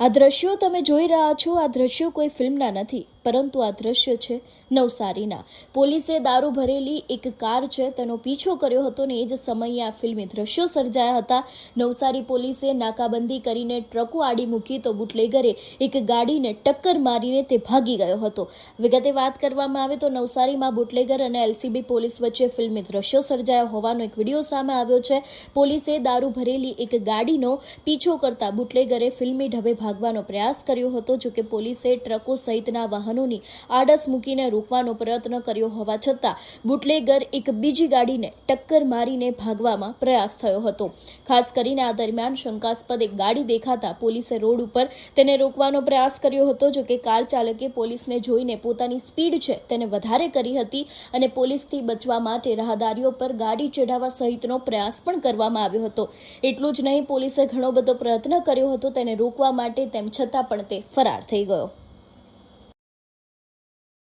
આ દ્રશ્યો તમે જોઈ રહ્યા છો આ દ્રશ્યો કોઈ ફિલ્મના નથી. પરંતુ આ દ્રશ્ય છે નવસારીના. પોલીસે દારૂ ભરેલી એક કાર છે, તેનો પીછો કર્યો હતો ને એ જ સમયે આ ફિલ્મી દ્રશ્યો સર્જાયા હતા. નવસારી પોલીસે નાકાબંધી કરીને ટ્રકો આડી મૂકી તો બુટલેગરે એક ગાડીને ટક્કર મારીને તે ભાગી ગયો હતો. વિગતે વાત કરવામાં આવે તો નવસારીમાં બુટલેગર અને એલસીબી પોલીસ વચ્ચે ફિલ્મી દ્રશ્યો સર્જાયા હોવાનો એક વીડિયો સામે આવ્યો છે. પોલીસે દારૂ ભરેલી એક ગાડીનો પીછો કરતા બુટલેગરે ફિલ્મી ઢબે ભાગવાનો પ્રયાસ કર્યો હતો, જોકે પોલીસે ટ્રકો સહિતના વાહનોની આડસ મૂકીને રોકવાનો પ્રયત્ન કર્યો હોવા છતાં બુટલેગર એક બીજી ગાડીને ટક્કર મારીને ભાગવામાં પ્રયાસ થયો હતો. ખાસ કરીને આ દરમિયાન શંકાસ્પદ એક ગાડી દેખાતા પોલીસે રોડ ઉપર તેને રોકવાનો પ્રયાસ કર્યો હતો. જોકે કાર ચાલકે પોલીસને જોઈને પોતાની સ્પીડ છે તેને વધારે કરી હતી અને પોલીસથી બચવા માટે રાહદારીઓ પર ગાડી ચઢાવવા સહિતનો પ્રયાસ પણ કરવામાં આવ્યો હતો. એટલું જ નહીં, પોલીસે ઘણો બધો પ્રયત્ન કર્યો હતો તેને રોકવા માટે તેમ છતાં પણ તે ફરાર થઈ ગયો.